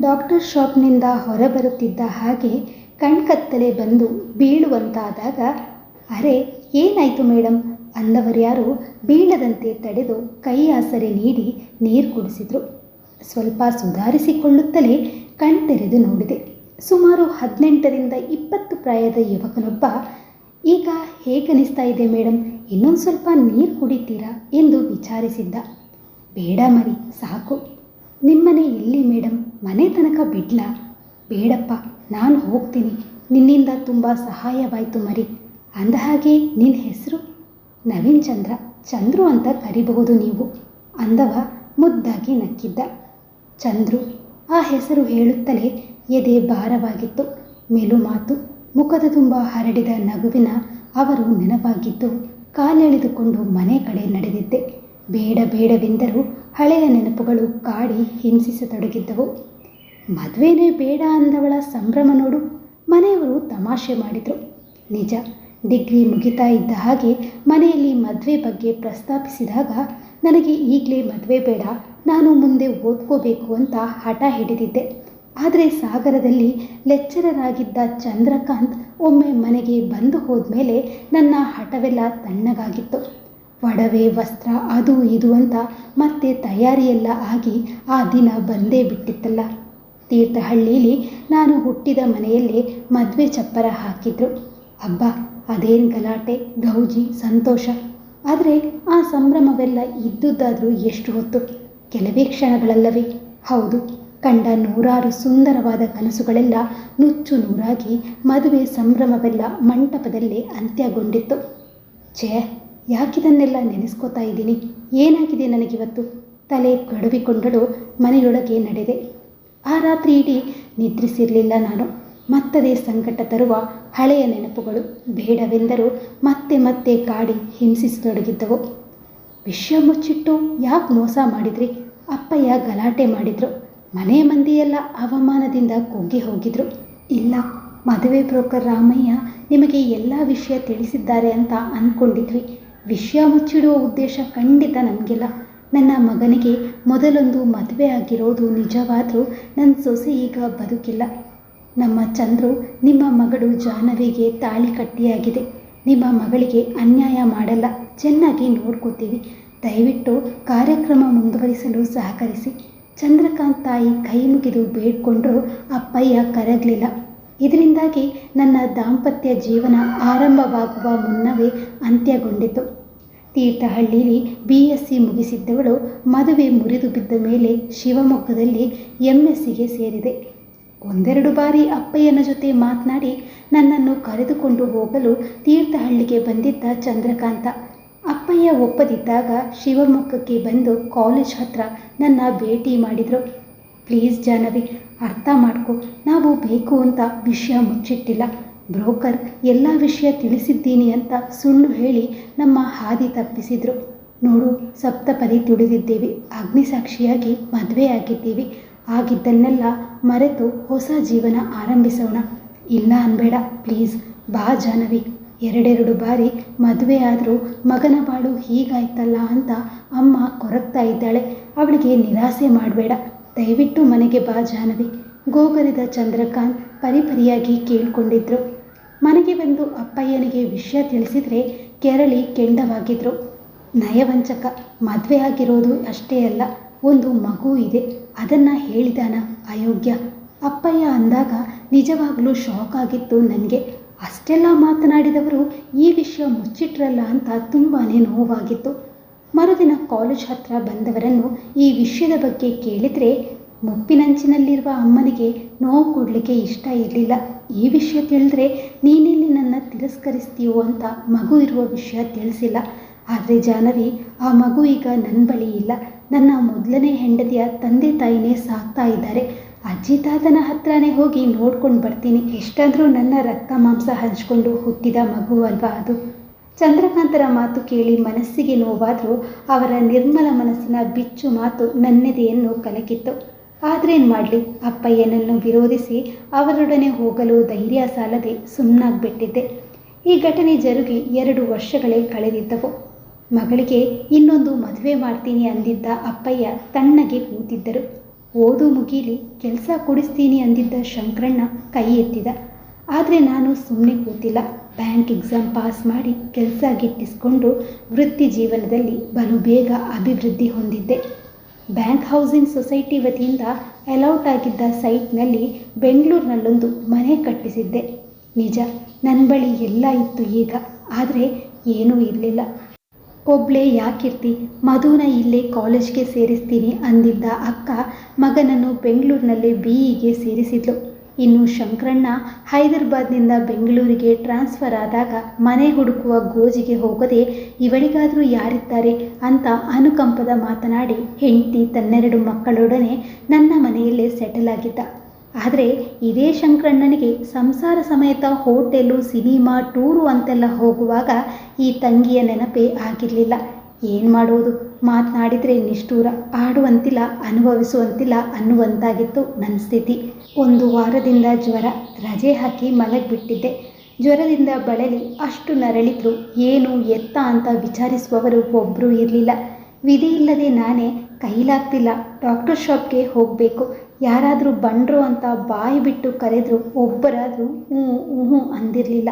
Doctor ಶಾಪ್ನಿಂದ ಹೊರಬರುತ್ತಿದ್ದ ಹಾಗೆ ಕಣ್ಕತ್ತಲೆ ಬಂದು ಬೀಳುವಂತಾದಾಗ, ಅರೆ, ಏನಾಯಿತು ಮೇಡಮ್ ಅಂದವರ್ಯಾರು ಬೀಳದಂತೆ ತಡೆದು ಕೈ ಆಸರೆ ನೀಡಿ ನೀರು ಕುಡಿಸಿದ್ರು. ಸ್ವಲ್ಪ ಸುಧಾರಿಸಿಕೊಳ್ಳುತ್ತಲೇ ಕಣ್ತೆರೆದು ನೋಡಿದೆ. ಸುಮಾರು ಹದಿನೆಂಟರಿಂದ ಇಪ್ಪತ್ತು ಪ್ರಾಯದ ಯುವಕನೊಬ್ಬ, ಈಗ ಹೇಗನಿಸ್ತಾ ಇದೆ ಮೇಡಮ್ ಇನ್ನೊಂದು ಸ್ವಲ್ಪ ನೀರು ಕುಡಿತೀರಾ? ಎಂದು ವಿಚಾರಿಸಿದ್ದ. ಬೇಡ ಮರಿ, ಸಾಕು. ನಿಮ್ಮನೆ ಎಲ್ಲಿ ಮೇಡಮ್ ಮನೆ ತನಕ ಬಿಡ್ಲಾ? ಬೇಡಪ್ಪ, ನಾನು ಹೋಗ್ತೀನಿ. ನಿನ್ನಿಂದ ತುಂಬ ಸಹಾಯವಾಯಿತು ಮರಿ. ಅಂದ ಹಾಗೆ ನಿನ್ನ ಹೆಸರು? ನವೀನ್ ಚಂದ್ರ. ಚಂದ್ರು ಅಂತ ಕರಿಬಹುದು ನೀವು. ಅಂದವ ಮುದ್ದಾಗಿ ನಕ್ಕಿದ್ದ. ಚಂದ್ರು, ಆ ಹೆಸರು ಹೇಳುತ್ತಲೇ ಎದೆ ಭಾರವಾಗಿತ್ತು. ಮೇಲು ಮಾತು. ಮುಖದ ತುಂಬ ಹರಡಿದ ನಗುವಿನ ಅವರು ನೆನಪಾಗಿದ್ದು ಕಾಲೆಳೆದುಕೊಂಡು ಮನೆ ಕಡೆ ನಡೆದಿದ್ದೆ. ಬೇಡ ಬೇಡವೆಂದರೂ ಹಳೆಯ ನೆನಪುಗಳು ಕಾಡಿ ಹಿಂಸಿಸತೊಡಗಿದ್ದವು. ಮದುವೆನೇ ಬೇಡ ಅಂದವಳ ಸಂಭ್ರಮ ನೋಡು, ಮನೆಯವರು ತಮಾಷೆ ಮಾಡಿದರು. ನಿಜ, ಡಿಗ್ರಿ ಮುಗಿತಾ ಇದ್ದ ಹಾಗೆ ಮನೆಯಲ್ಲಿ ಮದುವೆ ಬಗ್ಗೆ ಪ್ರಸ್ತಾಪಿಸಿದಾಗ, ನನಗೆ ಈಗಲೇ ಮದುವೆ ಬೇಡ, ನಾನು ಮುಂದೆ ಓದ್ಕೋಬೇಕು ಅಂತ ಹಠ ಹಿಡಿದಿದ್ದೆ. ಆದರೆ ಸಾಗರದಲ್ಲಿ ಲೆಕ್ಚರರ್ ಆಗಿದ್ದ ಚಂದ್ರಕಾಂತ್ ಒಮ್ಮೆ ಮನೆಗೆ ಬಂದು ಹೋದ ಮೇಲೆ ನನ್ನ ಹಠವೆಲ್ಲ ತಣ್ಣಗಾಗಿತ್ತು. ಒಡವೆ, ವಸ್ತ್ರ, ಅದು, ಇದು ಅಂತ ಮತ್ತೆ ತಯಾರಿಯೆಲ್ಲ ಆಗಿ ಆ ದಿನ ಬಂದೇ ಬಿಟ್ಟಿತ್ತಲ್ಲ. ತೀರ್ಥಹಳ್ಳಿಲಿ ನಾನು ಹುಟ್ಟಿದ ಮನೆಯಲ್ಲೇ ಮದುವೆ ಚಪ್ಪರ ಹಾಕಿದ್ರು. ಹಬ್ಬ ಅದೇನು ಗಲಾಟೆ, ಗೌಜಿ, ಸಂತೋಷ. ಆದರೆ ಆ ಸಂಭ್ರಮವೆಲ್ಲ ಇದ್ದುದಾದರೂ ಎಷ್ಟು ಹೊತ್ತು? ಕೆಲವೇ ಕ್ಷಣಗಳಲ್ಲವೇ. ಹೌದು, ಕಂಡ ನೂರಾರು ಸುಂದರವಾದ ಕನಸುಗಳೆಲ್ಲ ನುಚ್ಚು ನೂರಾಗಿ ಮದುವೆ ಸಂಭ್ರಮವೆಲ್ಲ ಮಂಟಪದಲ್ಲಿ ಅಂತ್ಯಗೊಂಡಿತ್ತು. ಛೇ ಯಾಕಿದನ್ನೆಲ್ಲ ನೆನೆಸ್ಕೋತಾ ಇದ್ದೀನಿ? ಏನಾಗಿದೆ ನನಗಿವತ್ತು? ತಲೆ ಕಡುವಿಕೊಂಡಳು ಮನೆಯೊಳಗೆ ನಡೆದೆ. ಆ ರಾತ್ರಿ ಇಡೀ ನಿದ್ರಿಸಿರಲಿಲ್ಲ ನಾನು. ಮತ್ತದೇ ಸಂಕಟ ತರುವ ಹಳೆಯ ನೆನಪುಗಳು ಬೇಡವೆಂದರೂ ಮತ್ತೆ ಮತ್ತೆ ಕಾಡಿ ಹಿಂಸಿಸತೊಡಗಿದ್ದವು. ವಿಷಯ ಮುಚ್ಚಿಟ್ಟು ಯಾಕೆ ಮೋಸ ಮಾಡಿದ್ರಿ? ಅಪ್ಪಯ್ಯ ಗಲಾಟೆ ಮಾಡಿದ್ರು. ಮನೆ ಮಂದಿಯೆಲ್ಲ ಅವಮಾನದಿಂದ ಕುಗ್ಗಿ ಹೋಗಿದ್ರು. ಇಲ್ಲ, ಮದುವೆ ಬ್ರೋಕರ್ ರಾಮಯ್ಯ ನಿಮಗೆ ಎಲ್ಲ ವಿಷಯ ತಿಳಿಸಿದ್ದಾರೆ ಅಂತ ಅಂದ್ಕೊಂಡಿದ್ವಿ ವಿಷಯ ಮುಚ್ಚಿಡುವ ಉದ್ದೇಶ ಖಂಡಿತ ನಮಗಿಲ್ಲ. ನನ್ನ ಮಗನಿಗೆ ಮೊದಲೊಂದು ಮದುವೆ ಆಗಿರೋದು ನಿಜವಾದರೂ ನನ್ನ ಸೊಸೆ ಈಗ ಬದುಕಿಲ್ಲ. ನಮ್ಮ ಚಂದ್ರು ನಿಮ್ಮ ಮಗಳು ಜಾಹ್ನವಿಗೆ ತಾಳಿ ಕಟ್ಟಿಯಾಗಿದೆ. ನಿಮ್ಮ ಮಗಳಿಗೆ ಅನ್ಯಾಯ ಮಾಡಲ್ಲ. ಚೆನ್ನಾಗಿ ನೋಡ್ಕೋತೀವಿ. ದಯವಿಟ್ಟು ಕಾರ್ಯಕ್ರಮ ಮುಂದುವರಿಸಲು ಸಹಕರಿಸಿ. ಚಂದ್ರಕಾಂತ್ ತಾಯಿ ಕೈ ಮುಗಿದು ಬೇಡ್ಕೊಂಡ್ರೂ ಅಪ್ಪಯ್ಯ ಕರಗಲಿಲ್ಲ. ಇದರಿಂದಾಗಿ ನನ್ನ ದಾಂಪತ್ಯ ಜೀವನ ಆರಂಭವಾಗುವ ಮುನ್ನವೇ ಅಂತ್ಯಗೊಂಡಿತು ತೀರ್ಥಹಳ್ಳಿಲಿ ಬಿ ಎಸ್ ಸಿ ಮುಗಿಸಿದ್ದವಳು ಮದುವೆ ಮುರಿದು ಬಿದ್ದ ಮೇಲೆ ಶಿವಮೊಗ್ಗದಲ್ಲಿ ಎಂಎಸ್ಸಿಗೆ ಎಸ್ ಸೇರಿದೆ. ಒಂದೆರಡು ಬಾರಿ ಅಪ್ಪಯ್ಯನ ಜೊತೆ ಮಾತನಾಡಿ ನನ್ನನ್ನು ಕರೆದುಕೊಂಡು ಹೋಗಲು ತೀರ್ಥಹಳ್ಳಿಗೆ ಬಂದಿದ್ದ ಚಂದ್ರಕಾಂತ. ಅಪ್ಪಯ್ಯ ಒಪ್ಪದಿದ್ದಾಗ ಶಿವಮೊಗ್ಗಕ್ಕೆ ಬಂದು ಕಾಲೇಜ್ ಹತ್ರ ನನ್ನ ಭೇಟಿ ಮಾಡಿದರು. ಪ್ಲೀಸ್ ಜಾನವಿ ಅರ್ಥ ಮಾಡ್ಕೊ. ನಾವು ಬೇಕು ಅಂತ ವಿಷಯ ಮುಚ್ಚಿಟ್ಟಿಲ್ಲ. ಬ್ರೋಕರ್, ಎಲ್ಲ ವಿಷಯ ತಿಳಿಸಿದ್ದೀನಿ ಅಂತ ಸುಳ್ಳು ಹೇಳಿ ನಮ್ಮ ಹಾದಿ ತಪ್ಪಿಸಿದ್ರು. ನೋಡು, ಸಪ್ತಪದಿ ತುಳಿದಿದ್ದೀವಿ, ಅಗ್ನಿಸಾಕ್ಷಿಯಾಗಿ ಮದುವೆ ಆಗಿದ್ದೀವಿ ಆಗಿದ್ದನ್ನೆಲ್ಲ ಮರೆತು ಹೊಸ ಜೀವನ ಆರಂಭಿಸೋಣ. ಇಲ್ಲ ಅನ್ಬೇಡ, ಪ್ಲೀಸ್, ಬಾ ಜಾನವಿ ಎರಡೆರಡು ಬಾರಿ ಮದುವೆ ಆದರೂ ಮಗನ ಬಾಳು ಹೀಗಾಯ್ತಲ್ಲ ಅಂತ ಅಮ್ಮ ಕೊರಗ್ತಾ ಇದ್ದಾಳೆ. ಅವಳಿಗೆ ನಿರಾಸೆ ಮಾಡಬೇಡ. ದಯವಿಟ್ಟು ಮನೆಗೆ ಬಾ ಜಾನವಿ ಗೋಗರಿದ ಚಂದ್ರಕಾಂತ್ ಪರಿಪರಿಯಾಗಿ ಕೇಳಿಕೊಂಡಿದ್ರು. ಮನೆಗೆ ಬಂದು ಅಪ್ಪಯ್ಯನಿಗೆ ವಿಷಯ ತಿಳಿಸಿದರೆ ಕೆರಳಿ ಕೆಂಡವಾಗಿದ್ರು. ನಯವಂಚಕ, ಮದುವೆ ಆಗಿರೋದು ಅಷ್ಟೇ ಅಲ್ಲ, ಒಂದು ಮಗು ಇದೆ. ಅದನ್ನು ಹೇಳಿದಾನ ಅಯೋಗ್ಯ. ಅಪ್ಪಯ್ಯ ಅಂದಾಗ ನಿಜವಾಗಲೂ ಶಾಕ್ ಆಗಿತ್ತು ನನಗೆ. ಅಷ್ಟೆಲ್ಲ ಮಾತನಾಡಿದವರು ಈ ವಿಷಯ ಮುಚ್ಚಿಟ್ರಲ್ಲ ಅಂತ ತುಂಬಾ ನೋವಾಗಿತ್ತು. ಮರುದಿನ ಕಾಲೇಜ್ ಹತ್ರ ಬಂದವರನ್ನು ಈ ವಿಷಯದ ಬಗ್ಗೆ ಕೇಳಿದರೆ ಮುಪ್ಪಿನಂಚಿನಲ್ಲಿರುವ ಅಮ್ಮನಿಗೆ ನೋವು ಕೊಡಲಿಕ್ಕೆ ಇಷ್ಟ ಇರಲಿಲ್ಲ. ಈ ವಿಷಯ ತಿಳಿದ್ರೆ ನೀನೆಲ್ಲಿ ನನ್ನ ತಿರಸ್ಕರಿಸ್ತೀಯೋ ಅಂತ ಮಗು ಇರುವ ವಿಷಯ ತಿಳಿಸಿಲ್ಲ. ಆದರೆ ಜಾನವಿ ಆ ಮಗು ಈಗ ನನ್ನ ಬಳಿ ಇಲ್ಲ. ನನ್ನ ಮೊದಲನೇ ಹೆಂಡತಿಯ ತಂದೆ ತಾಯಿನೇ ಸಾಕ್ತಾ ಇದ್ದಾರೆ. ಅಜ್ಜಿ ತಾತನ ಹತ್ರನೇ ಹೋಗಿ ನೋಡ್ಕೊಂಡು ಬರ್ತೀನಿ. ಎಷ್ಟಾದರೂ ನನ್ನ ರಕ್ತ ಮಾಂಸ ಹಂಚ್ಕೊಂಡು ಹುಟ್ಟಿದ ಮಗು ಅಲ್ವಾ ಅದು? ಚಂದ್ರಕಾಂತರ ಮಾತು ಕೇಳಿ ಮನಸ್ಸಿಗೆ ನೋವಾದರೂ ಅವರ ನಿರ್ಮಲ ಮನಸ್ಸಿನ ಬಿಚ್ಚು ಮಾತು ನನ್ನೆದೆಯನ್ನು ಕಲಕಿತ್ತು. ಆದ್ರೇನು ಮಾಡಲಿ ಅಪ್ಪಯ್ಯನನ್ನು ವಿರೋಧಿಸಿ ಅವರೊಡನೆ ಹೋಗಲು ಧೈರ್ಯ ಸಾಲದೆ ಸುಮ್ಮನಾಗ್ಬಿಟ್ಟಿದ್ದೆ ಈ ಘಟನೆ ಜರುಗಿ ಎರಡು ವರ್ಷಗಳೇ ಕಳೆದಿದ್ದವು. ಮಗಳಿಗೆ ಇನ್ನೊಂದು ಮದುವೆ ಮಾಡ್ತೀನಿ ಅಂದಿದ್ದ ಅಪ್ಪಯ್ಯ ತಣ್ಣಗೆ ಕೂತಿದ್ದರು. ಓದು ಮುಗೀಲಿ, ಕೆಲಸ ಕೊಡಿಸ್ತೀನಿ ಅಂದಿದ್ದ ಶಂಕರಣ್ಣ ಕೈ ಎತ್ತಿದ. ಆದರೆ ನಾನು ಸುಮ್ಮನೆ ಕೂತಿಲ್ಲ. ಬ್ಯಾಂಕ್ ಎಕ್ಸಾಮ್ ಪಾಸ್ ಮಾಡಿ ಕೆಲಸ ಗಿಟ್ಟಿಸಿಕೊಂಡು ವೃತ್ತಿ ಜೀವನದಲ್ಲಿ ಬಲು ಬೇಗ ಅಭಿವೃದ್ಧಿ ಹೊಂದಿದ್ದೆ. ಬ್ಯಾಂಕ್ ಹೌಸಿಂಗ್ ಸೊಸೈಟಿ ವತಿಯಿಂದ ಅಲೌಟ್ ಆಗಿದ್ದ ಸೈಟ್ನಲ್ಲಿ ಬೆಂಗಳೂರಿನಲ್ಲೊಂದು ಮನೆ ಕಟ್ಟಿಸಿದ್ದೆ. ನಿಜ ನನ್ನ ಬಳಿ ಎಲ್ಲ ಇತ್ತು ಈಗ, ಆದರೆ ಏನೂ ಇರಲಿಲ್ಲ. ಒಬ್ಳೆ ಯಾಕಿರ್ತಿ, ಮಧುನ ಇಲ್ಲೇ ಕಾಲೇಜ್ಗೆ ಸೇರಿಸ್ತೀನಿ ಅಂದಿದ್ದ ಅಕ್ಕ ಮಗನನ್ನು ಬೆಂಗಳೂರಿನಲ್ಲೇ ಬಿ ಇಗೆ ಸೇರಿಸಿದ್ಲು. ಇನ್ನು ಶಂಕರಣ್ಣ ಹೈದರಾಬಾದ್ನಿಂದ ಬೆಂಗಳೂರಿಗೆ ಟ್ರಾನ್ಸ್ಫರ್ ಆದಾಗ ಮನೆ ಹುಡುಕುವ ಗೋಜಿಗೆ ಹೋಗದೆ ಇವಳಿಗಾದರೂ ಯಾರಿದ್ದಾರೆ ಅಂತ ಅನುಕಂಪದ ಮಾತನಾಡಿ ಹೆಂಡತಿ ತನ್ನೆರಡು ಮಕ್ಕಳೊಡನೆ ನನ್ನ ಮನೆಯಲ್ಲೇ ಸೆಟಲ್ ಆಗಿದ್ದ. ಆದರೆ ಇದೇ ಶಂಕರಣ್ಣನಿಗೆ ಸಂಸಾರ ಸಮೇತ ಹೋಟೆಲು, ಸಿನಿಮಾ, ಟೂರು ಅಂತೆಲ್ಲ ಹೋಗುವಾಗ ಈ ತಂಗಿಯ ನೆನಪೇ ಆಗಿರಲಿಲ್ಲ. ಏನು ಮಾಡೋದು? ಮಾತನಾಡಿದರೆ ನಿಷ್ಠೂರ. ಆಡುವಂತಿಲ್ಲ, ಅನುಭವಿಸುವಂತಿಲ್ಲ ಅನ್ನುವಂತಾಗಿತ್ತು ನನ್ನ ಸ್ಥಿತಿ. ಒಂದು ವಾರದಿಂದ ಜ್ವರ. ರಜೆ ಹಾಕಿ ಮಲಗಿಬಿಟ್ಟಿದ್ದೆ ಜ್ವರದಿಂದ ಬಳಲಿ ಅಷ್ಟು ನರಳಿದ್ರು. ಏನು ಎತ್ತ ಅಂತ ವಿಚಾರಿಸುವವರು ಒಬ್ಬರೂ ಇರಲಿಲ್ಲ. ವಿಧಿ ಇಲ್ಲದೆ ನಾನೇ ಕೈಲಾಗ್ತಿಲ್ಲ. ಡಾಕ್ಟರ್ ಶಾಪ್ಗೆ ಹೋಗಬೇಕು. ಯಾರಾದರೂ ಬಂದರು ಅಂತ ಬಾಯಿ ಬಿಟ್ಟು ಕರೆದ್ರು. ಒಬ್ಬರಾದರೂ ಹ್ಞೂ ಹ್ಞೂ ಅಂದಿರಲಿಲ್ಲ.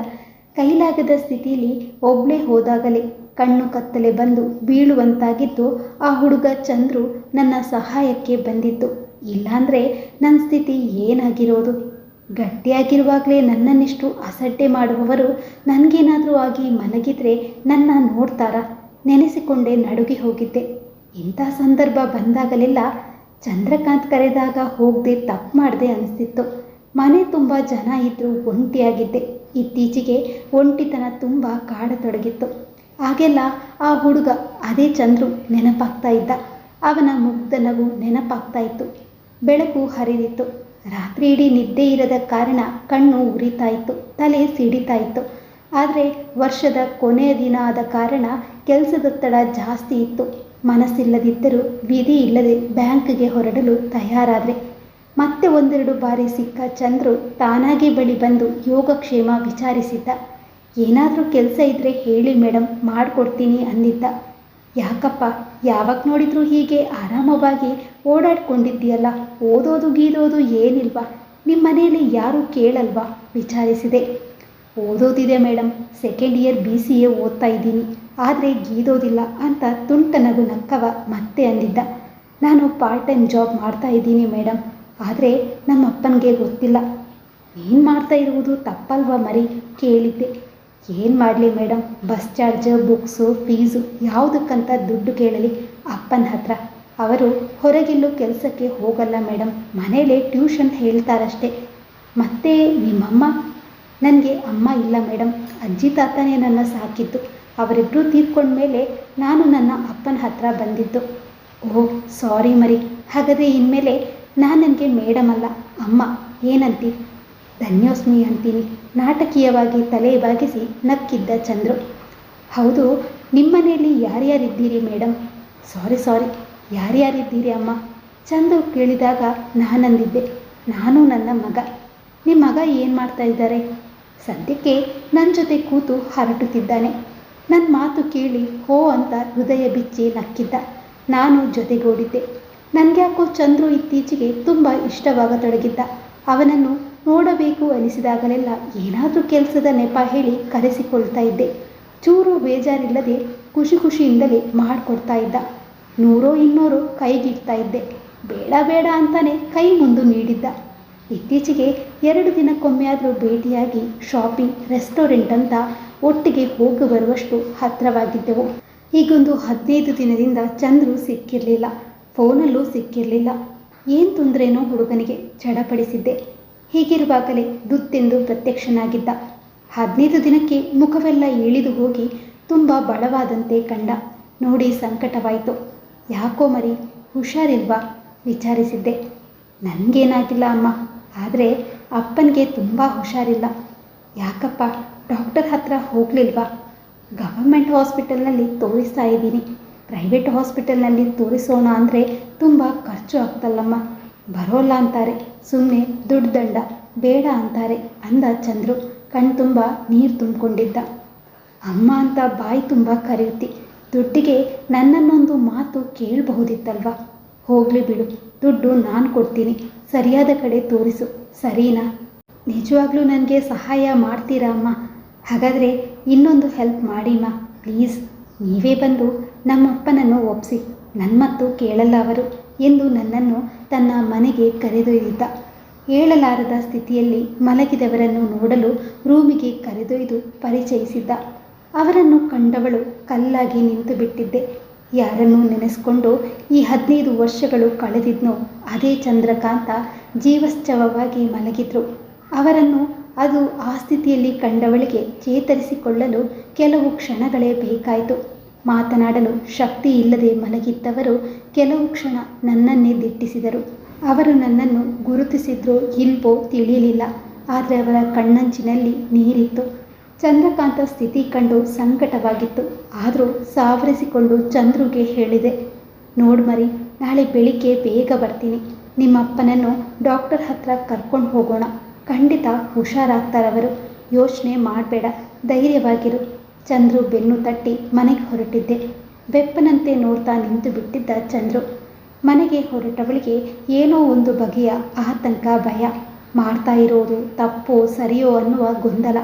ಕೈಲಾಗದ ಸ್ಥಿತಿಯಲ್ಲಿ ಒಬ್ಬಳೇ ಹೋದಾಗಲೇ ಕಣ್ಣು ಕತ್ತಲೆ ಬಂದು ಬೀಳುವಂತಾಗಿದ್ದು ಆ ಹುಡುಗ ಚಂದ್ರು ನನ್ನ ಸಹಾಯಕ್ಕೆ ಬಂದಿದ್ದು. ಇಲ್ಲಾಂದರೆ ನನ್ನ ಸ್ಥಿತಿ ಏನಾಗಿರೋದು? ಗಟ್ಟಿಯಾಗಿರುವಾಗಲೇ ನನ್ನನ್ನಿಷ್ಟು ಅಸಡ್ಡೆ ಮಾಡುವವರು ನನಗೇನಾದರೂ ಆಗಿ ಮಲಗಿದ್ರೆ ನನ್ನ ನೋಡ್ತಾರಾ. ನೆನೆಸಿಕೊಂಡೆ ನಡುಗಿ ಹೋಗಿದ್ದೆ. ಇಂಥ ಸಂದರ್ಭ ಬಂದಾಗಲೆಲ್ಲ ಚಂದ್ರಕಾಂತ್ ಕರೆದಾಗ ಹೋಗದೆ ತಪ್ಪು ಮಾಡಿದೆ ಅನಿಸ್ತಿತ್ತು. ಮನೆ ತುಂಬ ಜನ ಇದ್ದರೂ ಒಂಟಿಯಾಗಿದ್ದೆ. ಇತ್ತೀಚೆಗೆ ಒಂಟಿತನ ತುಂಬ ಕಾಡತೊಡಗಿತ್ತು. ಹಾಗೆಲ್ಲ ಆ ಹುಡುಗ ಅದೇ ಚಂದ್ರು ನೆನಪಾಗ್ತಾ ಇದ್ದ. ಅವನ ಮುಗ್ಧ ನಗು ನೆನಪಾಗ್ತಾ ಇತ್ತು. ಬೆಳಕು ಹರಿದಿತ್ತು. ರಾತ್ರಿ ಇಡೀ ನಿದ್ದೆ ಇರದ ಕಾರಣ ಕಣ್ಣು ಉರಿತಾ ಇತ್ತು ತಲೆ ಸಿಡಿತಾ ಇತ್ತು ಆದರೆ ವರ್ಷದ ಕೊನೆಯ ದಿನ ಆದ ಕಾರಣ ಕೆಲಸದೊತ್ತಡ ಜಾಸ್ತಿ ಇತ್ತು. ಮನಸ್ಸಿಲ್ಲದಿದ್ದರೂ ವಿಧಿ ಇಲ್ಲದೆ ಬ್ಯಾಂಕ್ಗೆ ಹೊರಡಲು ತಯಾರಾದರೆ. ಮತ್ತೆ ಒಂದೆರಡು ಬಾರಿ ಸಿಕ್ಕ ಚಂದ್ರು ತಾನಾಗಿ ಬಳಿ ಬಂದು ಯೋಗಕ್ಷೇಮ ವಿಚಾರಿಸಿದ್ದ. ಏನಾದರೂ ಕೆಲಸ ಇದ್ದರೆ ಹೇಳಿ ಮೇಡಮ್ ಮಾಡಿಕೊಡ್ತೀನಿ ಅಂದಿದ್ದ. ಯಾಕಪ್ಪ, ಯಾವಾಗ ನೋಡಿದರೂ ಹೀಗೆ ಆರಾಮವಾಗಿ ಓಡಾಡ್ಕೊಂಡಿದ್ದೀಯಲ್ಲ, ಓದೋದು ಗೀದೋದು ಏನಿಲ್ವಾ? ನಿಮ್ಮ ಮನೆಯಲ್ಲಿ ಯಾರೂ ಕೇಳಲ್ವಾ? ವಿಚಾರಿಸಿದೆ. ಓದೋದಿದೆ madam second year B C A ಓದ್ತಾ ಇದ್ದೀನಿ, ಆದರೆ ಗೀದೋದಿಲ್ಲ ಅಂತ ತುಂಟ ನಗು ನಕ್ಕವ ಮತ್ತೆ ಅಂದಿದ್ದ. ನಾನು ಪಾರ್ಟ್ ಟೈಮ್ ಜಾಬ್ ಮಾಡ್ತಾ ಇದ್ದೀನಿ ಮೇಡಮ್ ಆದರೆ ನಮ್ಮ ಅಪ್ಪನಿಗೆ ಗೊತ್ತಿಲ್ಲ. ಏನು ಮಾಡ್ತಾ ಇರುವುದು ತಪ್ಪಲ್ವಾ ಮರಿ? ಕೇಳಿದ್ದೆ. ಏನು ಮಾಡಲಿ madam bus charge books fees ಯಾವುದಕ್ಕಂತ ದುಡ್ಡು ಕೇಳಲಿ ಅಪ್ಪನ ಹತ್ರ. ಅವರು ಹೊರಗೆಲ್ಲೂ ಕೆಲಸಕ್ಕೆ ಹೋಗಲ್ಲ ಮೇಡಮ್ ಮನೇಲೇ ಟ್ಯೂಷನ್ ಹೇಳ್ತಾರಷ್ಟೇ. ಮತ್ತೆ ನಿಮ್ಮಮ್ಮ? ನನಗೆ ಅಮ್ಮ ಇಲ್ಲ ಮೇಡಮ್ ಅಜ್ಜಿ ತಾತನೇ ನನ್ನ ಸಾಕಿದ್ದು. ಅವರಿಬ್ಬರು ತೀರ್ಕೊಂಡ್ಮೇಲೆ ನಾನು ನನ್ನ ಅಪ್ಪನ ಹತ್ರ ಬಂದಿದ್ದು. ಓಹ್ ಸಾರಿ ಮರಿ. ಹಾಗಾದರೆ ಇನ್ಮೇಲೆ ನಾನು ನನಗೆ ಮೇಡಮ್ ಅಲ್ಲ, ಅಮ್ಮ. ಏನಂತಿ? ಧನ್ಯೋಸ್ಮಿ ಅಂತೀನಿ. ನಾಟಕೀಯವಾಗಿ ತಲೆ ಬಾಗಿಸಿ ನಕ್ಕಿದ್ದ ಚಂದ್ರು. ಹೌದು ನಿಮ್ಮನೆಯಲ್ಲಿ ಯಾರ್ಯಾರಿದ್ದೀರಿ ಮೇಡಮ್ ಸಾರಿ ಸಾರಿ. ಯಾರ್ಯಾರಿದ್ದೀರಿ ಅಮ್ಮ? ಚಂದ್ರು ಕೇಳಿದಾಗ ನಾನಂದಿದ್ದೆ. ನಾನು ನನ್ನ ಮಗ. ನಿಮ್ಮ ಮಗ ಏನು ಮಾಡ್ತಾ ಇದ್ದಾರೆ? ಸದ್ಯಕ್ಕೆ ನನ್ನ ಜೊತೆ ಕೂತು ಹರಟುತ್ತಿದ್ದಾನೆ. ನನ್ನ ಮಾತು ಕೇಳಿ ಹೋ ಅಂತ ಹೃದಯ ಬಿಚ್ಚಿ ನಕ್ಕಿದ್ದ. ನಾನು ಜೊತೆಗೂಡಿದ್ದೆ. ನನಗ್ಯಾಕೋ ಚಂದ್ರು ಇತ್ತೀಚೆಗೆ ತುಂಬ ಇಷ್ಟವಾಗತೊಡಗಿದ್ದ. ಅವನನ್ನು ನೋಡಬೇಕು ಅನಿಸಿದಾಗಲೆಲ್ಲ ಏನಾದರೂ ಕೆಲಸದ ನೆಪ ಹೇಳಿ ಕರೆಸಿಕೊಳ್ತಾ ಇದ್ದೆ. ಚೂರು ಬೇಜಾರಿಲ್ಲದೆ ಖುಷಿ ಖುಷಿಯಿಂದಲೇ ಮಾಡಿಕೊಡ್ತಾ ಇದ್ದ. ನೂರೋ ಇನ್ನೂರು ಕೈಗಿಡ್ತಾ ಇದ್ದೆ. ಬೇಡ ಬೇಡ ಅಂತಾನೆ ಕೈ ಮುಂದು ನೀಡಿದ್ದ. ಇತ್ತೀಚೆಗೆ ಎರಡು ದಿನಕ್ಕೊಮ್ಮೆ ಆದರೂ ಭೇಟಿಯಾಗಿ ಶಾಪಿಂಗ್ ರೆಸ್ಟೋರೆಂಟ್ ಅಂತ ಒಟ್ಟಿಗೆ ಹೋಗಿ ಬರುವಷ್ಟು ಹತ್ತಿರವಾಗಿದ್ದೆವು ಈಗೊಂದು ಹದಿನೈದು ದಿನದಿಂದ ಚಂದ್ರು ಸಿಕ್ಕಿರಲಿಲ್ಲ. ಫೋನಲ್ಲೂ ಸಿಕ್ಕಿರಲಿಲ್ಲ. ಏನು ತೊಂದರೆನೋ ಹುಡುಗನಿಗೆ ಚಡಪಡಿಸಿದ್ದೆ. ಹೀಗಿರುವಾಗಲೇ ದುತ್ತೆಂದು ಪ್ರತ್ಯಕ್ಷನಾಗಿದ್ದ. ಹದಿನೈದು ದಿನಕ್ಕೆ ಮುಖವೆಲ್ಲ ಇಳಿದು ಹೋಗಿ ತುಂಬ ಬಡವಾದಂತೆ ಕಂಡ. ನೋಡಿ ಸಂಕಟವಾಯಿತು. ಯಾಕೋ ಮರಿ, ಹುಷಾರಿಲ್ವಾ? ವಿಚಾರಿಸಿದ್ದೆ. ನನಗೇನಾಗಿಲ್ಲ ಅಮ್ಮ. ಆದರೆ ಅಪ್ಪನಿಗೆ ತುಂಬ ಹುಷಾರಿಲ್ಲ. ಯಾಕಪ್ಪ, ಡಾಕ್ಟರ್ ಹತ್ರ ಹೋಗಲಿಲ್ವಾ? ಗವರ್ಮೆಂಟ್ ಹಾಸ್ಪಿಟಲ್ನಲ್ಲಿ ತೋರಿಸ್ತಾ ಇದ್ದೀನಿ. ಪ್ರೈವೇಟ್ ಹಾಸ್ಪಿಟಲ್ನಲ್ಲಿ ತೋರಿಸೋಣ ಅಂದರೆ ತುಂಬ ಖರ್ಚು ಆಗ್ತಲ್ಲಮ್ಮ. ಬರೋಲ್ಲ ಅಂತಾರೆ. ಸುಮ್ಮನೆ ದುಡ್ಡು ದಂಡ, ಬೇಡ ಅಂತಾರೆ ಅಂದ ಚಂದ್ರು. ಕಣ್ತುಂಬ ನೀರು ತುಂಬಿಕೊಂಡಿದ್ದ. ಅಮ್ಮ ಅಂತ ಬಾಯಿ ತುಂಬ ಕರೆಯುತ್ತಿ. ದುಡ್ಡಿಗೆ ನನ್ನನ್ನೊಂದು ಮಾತು ಕೇಳಬಹುದಿತ್ತಲ್ವಾ? ಹೋಗ್ಲಿ ಬಿಡು, ದುಡ್ಡು ನಾನು ಕೊಡ್ತೀನಿ. ಸರಿಯಾದ ಕಡೆ ತೋರಿಸು, ಸರಿನಾ? ನಿಜವಾಗ್ಲೂ ನನಗೆ ಸಹಾಯ ಮಾಡ್ತೀರಾ ಅಮ್ಮ? ಹಾಗಾದರೆ ಇನ್ನೊಂದು ಹೆಲ್ಪ್ ಮಾಡಿಮ್ಮ, ಪ್ಲೀಸ್. ನೀವೇ ಬಂದು ನಮ್ಮಪ್ಪನನ್ನು ಒಪ್ಪಿಸಿ ನನ್ನ ಮತ್ತು ಕೇಳಲ್ಲ ಅವರು ಎಂದು ನನ್ನನ್ನು ತನ್ನ ಮನೆಗೆ ಕರೆದೊಯ್ದಿದ್ದ. ಹೇಳಲಾರದ ಸ್ಥಿತಿಯಲ್ಲಿ ಮಲಗಿದವರನ್ನು ನೋಡಲು ರೂಮಿಗೆ ಕರೆದೊಯ್ದು ಪರಿಚಯಿಸಿದ್ದ. ಅವರನ್ನು ಕಂಡವಳು ಕಲ್ಲಾಗಿ ನಿಂತು ಬಿಟ್ಟಿದ್ದೆ. ಯಾರನ್ನು ನೆನೆಸ್ಕೊಂಡು ಈ ಹದಿನೈದು ವರ್ಷಗಳು ಕಳೆದಿದ್ನೋ ಅದೇ ಚಂದ್ರಕಾಂತ ಜೀವಶ್ಚವವಾಗಿ ಮಲಗಿದ್ರು. ಅವರನ್ನು ಅದು ಆ ಸ್ಥಿತಿಯಲ್ಲಿ ಕಂಡವಳಿಗೆ ಚೇತರಿಸಿಕೊಳ್ಳಲು ಕೆಲವು ಕ್ಷಣಗಳೇ ಬೇಕಾಯಿತು. ಮಾತನಾಡಲು ಶಕ್ತಿ ಇಲ್ಲದೆ ಮಲಗಿದ್ದವರು ಕೆಲವು ಕ್ಷಣ ನನ್ನನ್ನೇ ದಿಟ್ಟಿಸಿದರು. ಅವರು ನನ್ನನ್ನು ಗುರುತಿಸಿದ್ರೋ ಇಲ್ವೋ ತಿಳಿಯಲಿಲ್ಲ. ಆದರೆ ಅವರ ಕಣ್ಣಂಚಿನಲ್ಲಿ ನೀರಿತ್ತು. ಚಂದ್ರಕಾಂತ ಸ್ಥಿತಿ ಕಂಡು ಸಂಕಟವಾಗಿತ್ತು. ಆದರೂ ಸಾವರಿಸಿಕೊಂಡು ಚಂದ್ರುಗೆ ಹೇಳಿದೆ, ನೋಡು ಮರಿ, ನಾಳೆ ಬೆಳಿಗ್ಗೆ ಬೇಗ ಬರ್ತೀನಿ. ನಿಮ್ಮಪ್ಪನನ್ನು ಡಾಕ್ಟರ್ ಹತ್ರ ಕರ್ಕೊಂಡು ಹೋಗೋಣ. ಖಂಡಿತ ಹುಷಾರಾಗ್ತಾರವರು. ಯೋಚನೆ ಮಾಡಬೇಡ. ಧೈರ್ಯವಾಗಿರು. ಚಂದ್ರು ಬೆನ್ನು ತಟ್ಟಿ ಮನೆಗೆ ಹೊರಟಿದ್ದೆ. ಬೆಪ್ಪನಂತೆ ನೋಡ್ತಾ ನಿಂತು ಬಿಟ್ಟಿದ್ದ ಚಂದ್ರು. ಮನೆಗೆ ಹೊರಟವಳಿಗೆ ಏನೋ ಒಂದು ಬಗೆಯ ಆತಂಕ, ಭಯ. ಮಾಡ್ತಾ ಇರೋದು ತಪ್ಪೋ, ಸರಿಯೋ ಅನ್ನುವ ಗೊಂದಲ.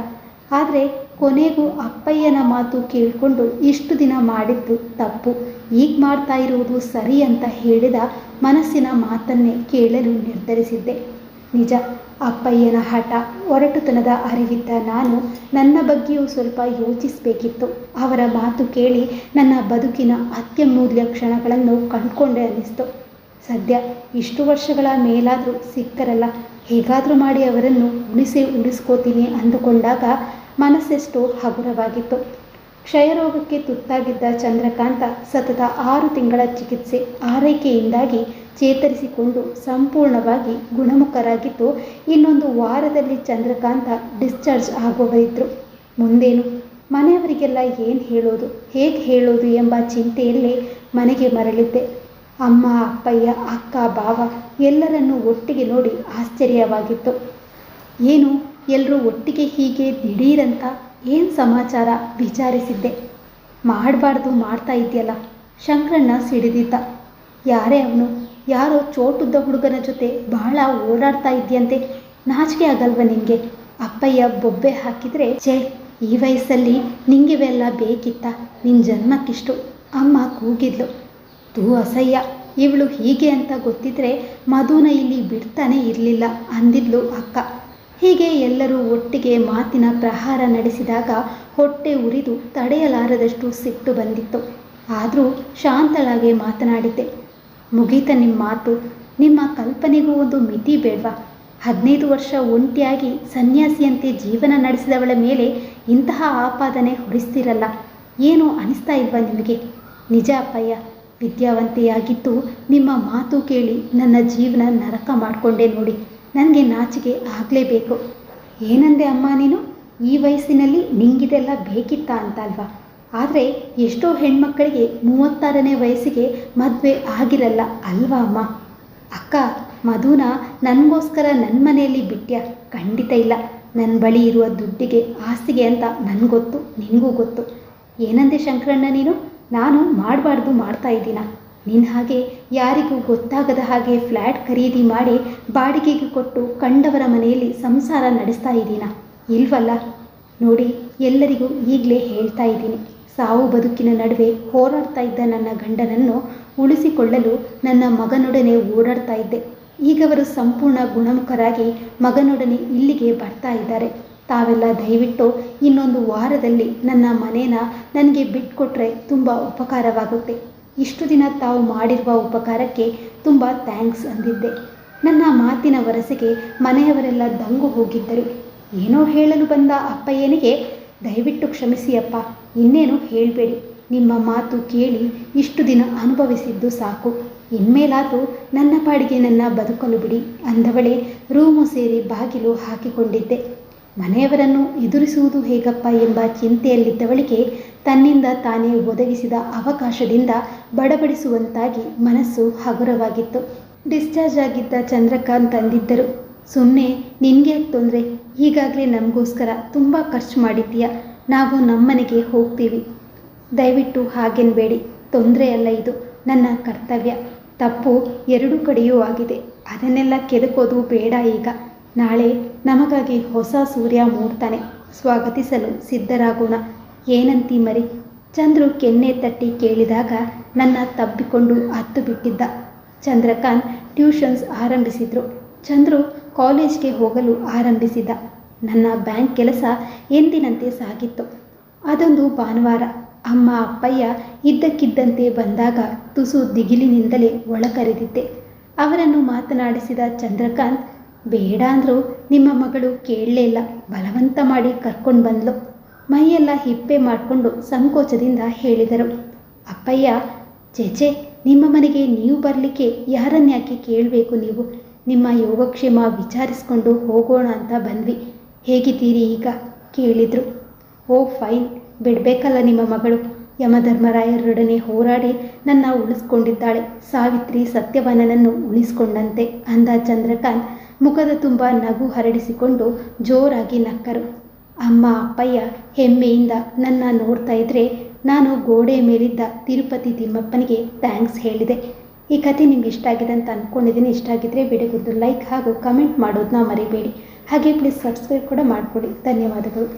ಆದರೆ ಕೊನೆಗೂ ಅಪ್ಪಯ್ಯನ ಮಾತು ಕೇಳಿಕೊಂಡು ಇಷ್ಟು ದಿನ ಮಾಡಿದ್ದು ತಪ್ಪು. ಈಗ ಮಾಡ್ತಾ ಇರುವುದು ಸರಿ ಅಂತ ಹೇಳಿದ ಮನಸ್ಸಿನ ಮಾತನ್ನೇ ಕೇಳಲು ನಿರ್ಧರಿಸಿದ್ದೆ. ನಿಜ ಅಪ್ಪಯ್ಯನ ಹಠ, ಒರಟುತನದ ಅರಿವಿದ್ದ ನಾನು ನನ್ನ ಬಗ್ಗೆಯೂ ಸ್ವಲ್ಪ ಯೋಚಿಸಬೇಕಿತ್ತು. ಅವರ ಮಾತು ಕೇಳಿ ನನ್ನ ಬದುಕಿನ ಅತ್ಯಮೂಲ್ಯ ಕ್ಷಣಗಳನ್ನು ಕಂಡುಕೊಂಡೆ ಅನ್ನಿಸ್ತು. ಸದ್ಯ ಇಷ್ಟು ವರ್ಷಗಳ ಮೇಲಾದರೂ ಸಿಕ್ಕರಲ್ಲ ಹೇಗಾದರೂ ಮಾಡಿ ಅವರನ್ನು ಉಳಿಸಿ ಉಳಿಸ್ಕೋತೀನಿ ಅಂದುಕೊಂಡಾಗ ಮನಸ್ಸೆಷ್ಟು ಹಗುರವಾಗಿತ್ತು. ಕ್ಷಯರೋಗಕ್ಕೆ ತುತ್ತಾಗಿದ್ದ ಚಂದ್ರಕಾಂತ ಸತತ ಆರು ತಿಂಗಳ ಚಿಕಿತ್ಸೆ ಆರೈಕೆಯಿಂದಾಗಿ ಚೇತರಿಸಿಕೊಂಡು ಸಂಪೂರ್ಣವಾಗಿ ಗುಣಮುಖರಾಗಿದ್ದು, ಇನ್ನೊಂದು ವಾರದಲ್ಲಿ ಚಂದ್ರಕಾಂತ ಡಿಸ್ಚಾರ್ಜ್ ಆಗುವರಿದ್ದರು ಮುಂದೇನು? ಮನೆಯವರಿಗೆಲ್ಲ ಏನು ಹೇಳೋದು, ಹೇಗೆ ಹೇಳೋದು ಎಂಬ ಚಿಂತೆಯಲ್ಲೇ ಮನೆಗೆ ಮರಳಿದ್ದೆ. ಅಮ್ಮ, ಅಪ್ಪಯ್ಯ, ಅಕ್ಕ ಬಾವ ಎಲ್ಲರನ್ನೂ ಒಟ್ಟಿಗೆ ನೋಡಿ ಆಶ್ಚರ್ಯವಾಗಿತ್ತು. ಏನು ಎಲ್ಲರೂ ಒಟ್ಟಿಗೆ ಹೀಗೆ ದಿಢೀರಂತ ಏನು ಸಮಾಚಾರ ವಿಚಾರಿಸಿದ್ದೆ? ಮಾಡಬಾರ್ದು ಮಾಡ್ತಾ ಇದೆಯಲ್ಲ ಶಂಕರಣ್ಣ ಸಿಡಿದಿದ್ದ. ಯಾರೇ ಅವನು, ಯಾರೋ ಚೋಟುದ್ದ ಹುಡುಗನ ಜೊತೆ ಬಹಳ ಓಡಾಡ್ತಾ ಇದೆಯಂತೆ. ನಾಚಿಕೆ ಆಗಲ್ವ ನಿನಗೆ ಅಪ್ಪಯ್ಯ ಬೊಬ್ಬೆ ಹಾಕಿದರೆ, ಛೇ, ಈ ವಯಸ್ಸಲ್ಲಿ ನಿಂಗಿವೆಲ್ಲ ಬೇಕಿತ್ತ? ನಿನ್ನ ಜನ್ಮಕ್ಕಿಷ್ಟು. ಅಮ್ಮ ಕೂಗಿದ್ಲು. ತೂ ಅಸಹ್ಯ. ಇವಳು ಹೀಗೆ ಅಂತ ಗೊತ್ತಿದ್ರೆ ಮಧುನ ಇಲ್ಲಿ ಬಿಡ್ತಾನೆ ಇರಲಿಲ್ಲ ಅಂದಿದ್ಲು ಅಕ್ಕ. ಹೀಗೆ ಎಲ್ಲರೂ ಒಟ್ಟಿಗೆ ಮಾತಿನ ಪ್ರಹಾರ ನಡೆಸಿದಾಗ ಹೊಟ್ಟೆ ಉರಿದು ತಡೆಯಲಾರದಷ್ಟು ಸಿಟ್ಟು ಬಂದಿತ್ತು. ಆದರೂ ಶಾಂತಳಾಗಿ ಮಾತನಾಡಿದ್ದೆ. ಮುಗೀತ ನಿಮ್ಮ ಮಾತು. ನಿಮ್ಮ ಕಲ್ಪನೆಗೂ ಒಂದು ಮಿತಿ ಬೇಡ್ವಾ. ಹದಿನೈದು ವರ್ಷ ಒಂಟಿಯಾಗಿ ಸನ್ಯಾಸಿಯಂತೆ ಜೀವನ ನಡೆಸಿದವಳ ಮೇಲೆ ಇಂತಹ ಆಪಾದನೆ ಹೊರಿಸ್ತಿರಲ್ಲ. ಏನು ಅನಿಸ್ತಾ ಇಲ್ವಾ ನಿಮಗೆ? ನಿಜ ಅಪ್ಪಯ್ಯ, ವಿದ್ಯಾವಂತೆಯಾಗಿದ್ದು ನಿಮ್ಮ ಮಾತು ಕೇಳಿ ನನ್ನ ಜೀವನ ನರಕ ಮಾಡಿಕೊಂಡೆ ನೋಡಿ. ನನಗೆ ನಾಚಿಕೆ ಆಗಲೇಬೇಕು. ಏನಂದೆ ಅಮ್ಮ ನೀನು? ಈ ವಯಸ್ಸಿನಲ್ಲಿ ನಿಂಗಿದೆಲ್ಲ ಬೇಕಿತ್ತಾ ಅಂತ ಅಲ್ವಾ ಆದರೆ ಎಷ್ಟೋ ಹೆಣ್ಮಕ್ಕಳಿಗೆ ಮೂವತ್ತಾರನೇ ವಯಸ್ಸಿಗೆ ಮದುವೆ ಆಗಿರಲ್ಲ ಅಲ್ವಾ ಅಮ್ಮ? ಅಕ್ಕ, ಮಧುನ ನನಗೋಸ್ಕರ ನನ್ನ ಮನೆಯಲ್ಲಿ ಬಿಟ್ಟ್ಯಾ ಖಂಡಿತ ಇಲ್ಲ. ನನ್ನ ಬಳಿ ಇರುವ ದುಡ್ಡಿಗೆ ಆಸ್ತಿಗೆ ಅಂತ ನನಗೊತ್ತು, ನಿನಗೂ ಗೊತ್ತು. ಏನಂದೆ ಶಂಕರಣ್ಣ ನೀನು? ನಾನು ಮಾಡಬಾರ್ದು ಮಾಡ್ತಾ ಇದ್ದೀನ? ನಿನ್ನ ಹಾಗೆ ಯಾರಿಗೂ ಗೊತ್ತಾಗದ ಹಾಗೆ ಫ್ಲ್ಯಾಟ್ ಖರೀದಿ ಮಾಡಿ ಬಾಡಿಗೆಗೆ ಕೊಟ್ಟು ಕಂಡವರ ಮನೆಯಲ್ಲಿ ಸಂಸಾರ ನಡೆಸ್ತಾ ಇದ್ದೀನಾ? ಇಲ್ವಲ್ಲ? ನೋಡಿ, ಎಲ್ಲರಿಗೂ ಈಗಲೇ ಹೇಳ್ತಾ ಇದ್ದೀನಿ. ಸಾವು ಬದುಕಿನ ನಡುವೆ ಹೋರಾಡ್ತಾ ಇದ್ದ ನನ್ನ ಗಂಡನನ್ನು ಉಳಿಸಿಕೊಳ್ಳಲು ನನ್ನ ಮಗನೊಡನೆ ಓಡಾಡ್ತಾ ಇದ್ದೆ. ಈಗವರು ಸಂಪೂರ್ಣ ಗುಣಮುಖರಾಗಿ ಮಗನೊಡನೆ ಇಲ್ಲಿಗೆ ಬರ್ತಾ ಇದ್ದಾರೆ. ತಾವೆಲ್ಲ ದಯವಿಟ್ಟು ಇನ್ನೊಂದು ವಾರದಲ್ಲಿ ನನ್ನ ಮನೇನ ನನಗೆ ಬಿಟ್ಕೊಟ್ರೆ ತುಂಬ ಉಪಕಾರವಾಗುತ್ತೆ. ಇಷ್ಟು ದಿನ ತಾವು ಮಾಡಿರುವ ಉಪಕಾರಕ್ಕೆ ತುಂಬ ಥ್ಯಾಂಕ್ಸ್ ಅಂದಿದ್ದೆ. ನನ್ನ ಮಾತಿನ ವರಸೆಗೆ ಮನೆಯವರೆಲ್ಲ ದಂಗು ಹೋಗಿದ್ದರು. ಏನೋ ಹೇಳಲು ಬಂದ ಅಪ್ಪಯ್ಯನಿಗೆ, ದಯವಿಟ್ಟು ಕ್ಷಮಿಸಿ ಅಪ್ಪ, ಇನ್ನೇನು ಹೇಳಬೇಡಿ. ನಿಮ್ಮ ಮಾತು ಕೇಳಿ ಇಷ್ಟು ದಿನ ಅನುಭವಿಸಿದ್ದು ಸಾಕು. ಇನ್ಮೇಲಾದರೂ ನನ್ನ ಪಾಡಿಗೆ ನನ್ನ ಬದುಕಲು ಬಿಡಿ ಅಂದವಳೆ ರೂಮು ಸೇರಿ ಬಾಗಿಲು ಹಾಕಿಕೊಂಡಿದ್ದೆ. ಮನೆಯವರನ್ನು ಎದುರಿಸುವುದು ಹೇಗಪ್ಪ ಎಂಬ ಚಿಂತೆಯಲ್ಲಿದ್ದವಳಿಗೆ ತನ್ನಿಂದ ತಾನೇ ಒದಗಿಸಿದ ಅವಕಾಶದಿಂದ ಬಡಬಡಿಸುವಂತಾಗಿ ಮನಸ್ಸು ಹಗುರವಾಗಿತ್ತು. ಡಿಸ್ಚಾರ್ಜ್ ಆಗಿದ್ದ ಚಂದ್ರಕಾಂತ್ ತಂದಿದ್ದರು. ಸುಮ್ಮನೆ ನಿನಗೆ ತೊಂದರೆ, ಈಗಾಗಲೇ ನಮಗೋಸ್ಕರ ತುಂಬ ಖರ್ಚು ಮಾಡಿದ್ದೀಯ? ನಾವು ನಮ್ಮನೆಗೆ ಹೋಗ್ತೀವಿ. ದಯವಿಟ್ಟು ಹಾಗೆನ್ಬೇಡಿ ತೊಂದರೆ ಅಲ್ಲ ಇದು. ನನ್ನ ಕರ್ತವ್ಯ. ತಪ್ಪು ಎರಡೂ ಕಡೆಯೂ ಆಗಿದೆ. ಅದನ್ನೆಲ್ಲ ಕೆದಕೋದು ಬೇಡ ಈಗ. ನಾಳೆ ನಮಗಾಗಿ ಹೊಸ ಸೂರ್ಯ ಮೂಡ್ತಾನೆ. ಸ್ವಾಗತಿಸಲು ಸಿದ್ಧರಾಗೋಣ. ಏನಂತಿ ಮರಿ? ಚಂದ್ರು ಕೆನ್ನೆ ತಟ್ಟಿ ಕೇಳಿದಾಗ ನನ್ನ ತಬ್ಬಿಕೊಂಡು ಹತ್ತು ಬಿಟ್ಟಿದ್ದ. ಚಂದ್ರಕಾಂತ್ ಟ್ಯೂಷನ್ಸ್ ಆರಂಭಿಸಿದ್ರು. ಚಂದ್ರು ಕಾಲೇಜ್ಗೆ ಹೋಗಲು ಆರಂಭಿಸಿದ. ನನ್ನ ಬ್ಯಾಂಕ್ ಕೆಲಸ ಎಂದಿನಂತೆ ಸಾಗಿತ್ತು. ಅದೊಂದು ಭಾನುವಾರ. ಅಮ್ಮ ಅಪ್ಪಯ್ಯ ಇದ್ದಕ್ಕಿದ್ದಂತೆ ಬಂದಾಗ ತುಸು ದಿಗಿಲಿನಿಂದಲೇ ಒಳಕರೆದಿದ್ದೆ. ಅವರನ್ನು ಮಾತನಾಡಿಸಿದ ಚಂದ್ರಕಾಂತ್, ಬೇಡ ಅಂದರೂ ನಿಮ್ಮ ಮಗಳು ಕೇಳಲೇ ಇಲ್ಲ. ಬಲವಂತ ಮಾಡಿ ಕರ್ಕೊಂಡು ಬಂದ್ಲು. ಮೈಯೆಲ್ಲ ಹಿಪ್ಪೆ ಮಾಡಿಕೊಂಡು ಸಂಕೋಚದಿಂದ ಹೇಳಿದರು. ಅಪ್ಪಯ್ಯ ಚೇಚೆ ನಿಮ್ಮ ಮನೆಗೆ ನೀವು ಬರಲಿಕ್ಕೆ ಯಾರನ್ಯಾಕೆ ಕೇಳಬೇಕು ನೀವು? ನಿಮ್ಮ ಯೋಗಕ್ಷೇಮ ವಿಚಾರಿಸ್ಕೊಂಡು ಹೋಗೋಣ ಅಂತ ಬಂದ್ವಿ. ಹೇಗಿದ್ದೀರಿ ಈಗ? ಕೇಳಿದರು. Oh, fine. ಬಿಡಬೇಕಲ್ಲ ನಿಮ್ಮ ಮಗಳು. ಯಮಧರ್ಮರಾಯರೊಡನೆ ಹೋರಾಡಿ ನನ್ನ ಉಳಿಸ್ಕೊಂಡಿದ್ದಾಳೆ. ಸಾವಿತ್ರಿ ಸತ್ಯವನನನ್ನು ಉಳಿಸ್ಕೊಂಡಂತೆ, ಅಂದ ಚಂದ್ರಕಾಂತ್, ಮುಖದ ತುಂಬ ನಗು ಹರಡಿಸಿಕೊಂಡು ಜೋರಾಗಿ ನಕ್ಕರು. ಅಮ್ಮ, ಅಪ್ಪಯ್ಯ ಹೆಮ್ಮೆಯಿಂದ ನನ್ನ ನೋಡ್ತಾ ಇದ್ರೆ ನಾನು ಗೋಡೆ ಮೇಲಿದ್ದ ತಿರುಪತಿ ತಿಮ್ಮಪ್ಪನಿಗೆ ಥ್ಯಾಂಕ್ಸ್ ಹೇಳಿದೆ. ಈ ಕಥೆ ನಿಮ್ಗೆ ಇಷ್ಟ ಆಗಿದೆ ಅಂತ ಅಂದ್ಕೊಂಡಿದ್ದೀನಿ ಇಷ್ಟ ಆಗಿದ್ದರೆ ವಿಡಿಯೋಗೊಂದು ಲೈಕ್ ಹಾಗೂ ಕಮೆಂಟ್ ಮಾಡೋದನ್ನ ಮರಿಬೇಡಿ. ಹಾಗೆ ಪ್ಲೀಸ್ ಸಬ್ಸ್ಕ್ರೈಬ್ ಕೂಡ ಮಾಡಿಕೊಡಿ. ಧನ್ಯವಾದಗಳು.